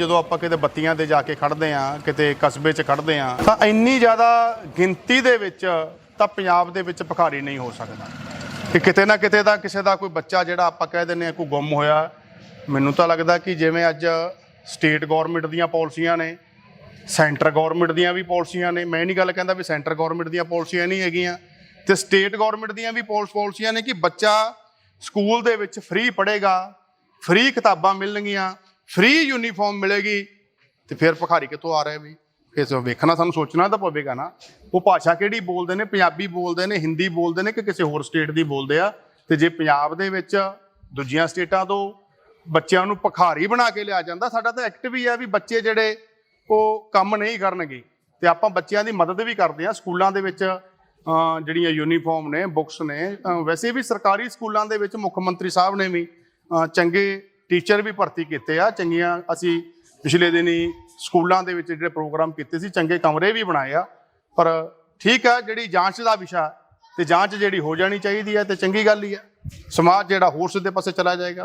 ਜਦੋਂ ਆਪਾਂ ਕਿਤੇ ਬੱਤੀਆਂ ਤੇ ਜਾ ਕੇ ਖੜਦੇ ਆ ਕਿਤੇ ਕਸਬੇ 'ਚ ਖੜਦੇ ਆ ਤਾਂ ਇੰਨੀ ਜ਼ਿਆਦਾ ਗਿਣਤੀ ਦੇ ਵਿੱਚ ਤਾਂ ਪੰਜਾਬ ਦੇ ਵਿੱਚ ਭਿਖਾਰੀ ਨਹੀਂ ਹੋ ਸਕਦਾ। ਕਿ ਕਿਤੇ ਨਾ ਕਿਤੇ ਤਾਂ ਕਿਸੇ ਦਾ ਕੋਈ ਬੱਚਾ ਜਿਹੜਾ ਆਪਾਂ ਕਹਿ ਦਿੰਦੇ ਆ ਕੋਈ ਗੁੰਮ ਹੋਇਆ, ਮੈਨੂੰ ਤਾਂ ਲੱਗਦਾ ਕਿ ਜਿਵੇਂ ਅੱਜ ਸਟੇਟ ਗਵਰਨਮੈਂਟ ਦੀਆਂ ਪਾਲਿਸੀਆਂ ਨੇ, ਸੈਂਟਰ ਗਵਰਨਮੈਂਟ ਦੀਆਂ ਵੀ ਪਾਲਿਸੀਆਂ ਨੇ, ਮੈਂ ਨਹੀਂ ਗੱਲ ਕਹਿੰਦਾ ਵੀ ਸੈਂਟਰ ਗਵਰਨਮੈਂਟ ਦੀਆਂ ਪਾਲਿਸੀਆਂ ਨਹੀਂ ਹੈਗੀਆਂ, ਤੇ ਸਟੇਟ ਗਵਰਨਮੈਂਟ ਦੀਆਂ ਵੀ ਪਾਲਿਸ- ਪਾਲਿਸੀਆਂ ਨੇ ਕਿ ਬੱਚਾ ਸਕੂਲ ਦੇ ਵਿੱਚ ਫ੍ਰੀ ਪੜ੍ਹੇਗਾ, ਫ੍ਰੀ ਕਿਤਾਬਾਂ ਮਿਲਣਗੀਆਂ ਫ੍ਰੀ ਯੂਨੀਫਾਰਮ ਮਿਲੇਗੀ ਤੇ ਫਿਰ ਭਿਖਾਰੀ ਕਿੱਥੋਂ ਆ ਰਿਹਾ ਵੀ? ਇਸ ਵੇਖਣਾ ਸਾਨੂੰ ਸੋਚਣਾ ਤਾਂ ਪਵੇਗਾ ਨਾ। ਉਹ ਭਾਸ਼ਾ ਕਿਹੜੀ ਬੋਲਦੇ ਨੇ? ਪੰਜਾਬੀ ਬੋਲਦੇ ਨੇ, ਹਿੰਦੀ ਬੋਲਦੇ ਨੇ ਕਿ ਕਿਸੇ ਹੋਰ ਸਟੇਟ ਦੀ ਬੋਲਦੇ ਆ? ਤੇ ਜੇ ਪੰਜਾਬ ਦੇ ਵਿੱਚ ਦੂਜੀਆਂ ਸਟੇਟਾਂ ਤੋਂ ਬੱਚਿਆਂ ਨੂੰ ਭਖਾਰੀ ਬਣਾ ਕੇ ਲਿਆ ਜਾਂਦਾ, ਸਾਡਾ ਤਾਂ ਐਕਟ ਵੀ ਆ ਵੀ ਬੱਚੇ ਜਿਹੜੇ ਉਹ ਕੰਮ ਨਹੀਂ ਕਰਨਗੇ। ਤੇ ਆਪਾਂ ਬੱਚਿਆਂ ਦੀ ਮਦਦ ਵੀ ਕਰਦੇ ਆ ਸਕੂਲਾਂ ਦੇ ਵਿੱਚ ਜਿਹੜੀਆਂ ਯੂਨੀਫਾਰਮ ਨੇ ਬੁੱਕਸ ਨੇ ਵੈਸੇ ਵੀ ਸਰਕਾਰੀ ਸਕੂਲਾਂ ਦੇ ਵਿੱਚ ਮੁੱਖ ਮੰਤਰੀ ਸਾਹਿਬ ਨੇ ਵੀ ਚੰਗੇ ਟੀਚਰ ਵੀ ਭਰਤੀ ਕੀਤੇ ਆ, ਚੰਗੀਆਂ ਅਸੀਂ ਪਿਛਲੇ ਦਿਨੀ ਸਕੂਲਾਂ ਦੇ ਵਿੱਚ ਜਿਹੜੇ ਪ੍ਰੋਗਰਾਮ ਕੀਤੇ ਸੀ, ਚੰਗੇ ਕਮਰੇ ਵੀ ਬਣਾਏ ਆ, ਪਰ ਠੀਕ ਆ, ਜਿਹੜੀ ਜਾਂਚ ਦਾ ਵਿਸ਼ਾ ਤੇ ਜਾਂਚ ਜਿਹੜੀ ਹੋ ਜਾਣੀ ਚਾਹੀਦੀ ਹੈ ਤੇ ਚੰਗੀ ਗੱਲ ਹੀ ਹੈ ਸਮਾਜ ਜਿਹੜਾ ਹੋਰ ਸਿੱਧੇ ਪਾਸੇ ਚਲਾ ਜਾਏਗਾ।